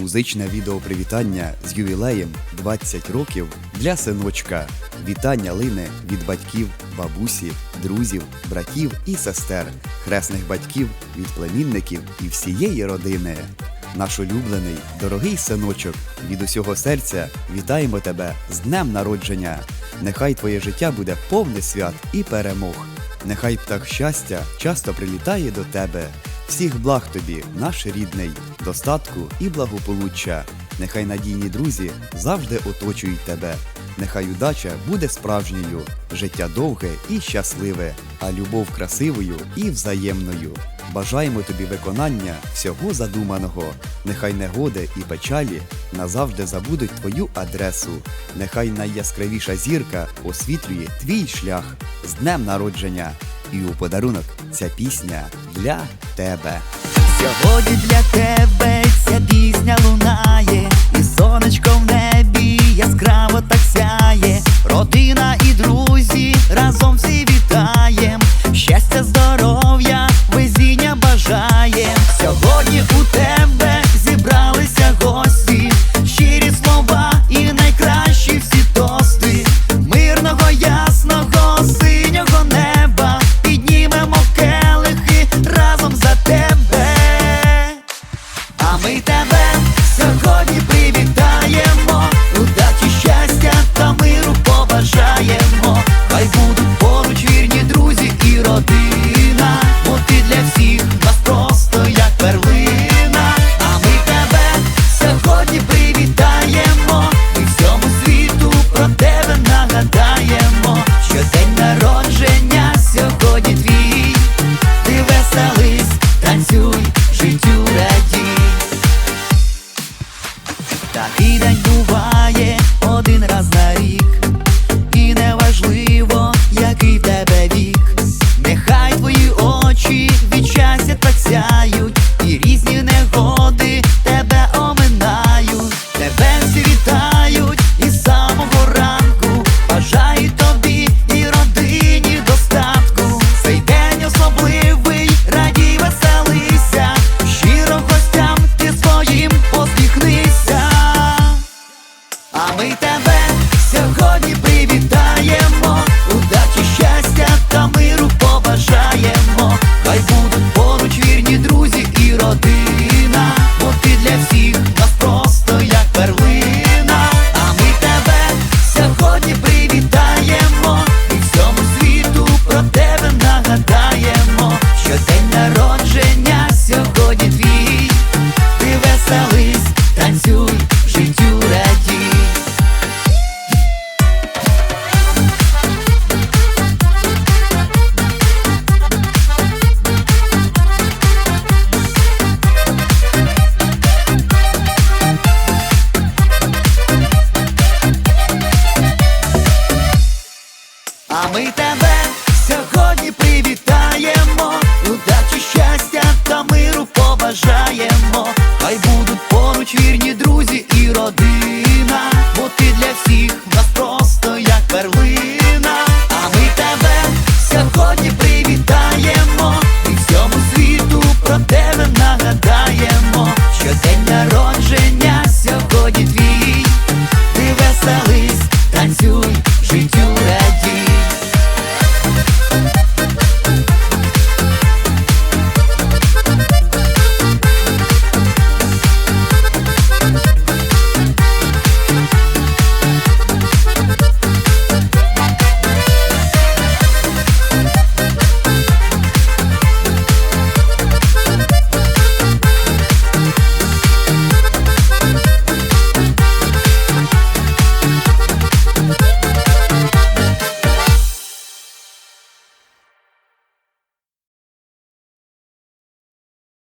Музичне відео привітання з ювілеєм 20 років для синочка. Вітання лине від батьків, бабусі, друзів, братів і сестер, хресних батьків, від племінників і всієї родини. Наш улюблений, дорогий синочок, від усього серця вітаємо тебе з днем народження. Нехай твоє життя буде повне свят і перемог. Нехай птах щастя часто прилітає до тебе. Всіх благ тобі, наш рідний, достатку і благополуччя. Нехай надійні друзі завжди оточують тебе. Нехай удача буде справжньою, життя довге і щасливе, а любов красивою і взаємною. Бажаємо тобі виконання всього задуманого. Нехай негоди і печалі назавжди забудуть твою адресу. Нехай найяскравіша зірка освітлює твій шлях з днем народження. І у подарунок ця пісня для тебе. Сьогодні для тебе ця пісня лунає, і сонечко в небі яскраво так сяє. Родина і друзі разом всі вітаєм. А ми тебе сьогодні привітаємо, удачі, щастя та миру побажаємо. Хай будуть поруч вірні друзі і родина, бо ти для всіх нас просто як перлина.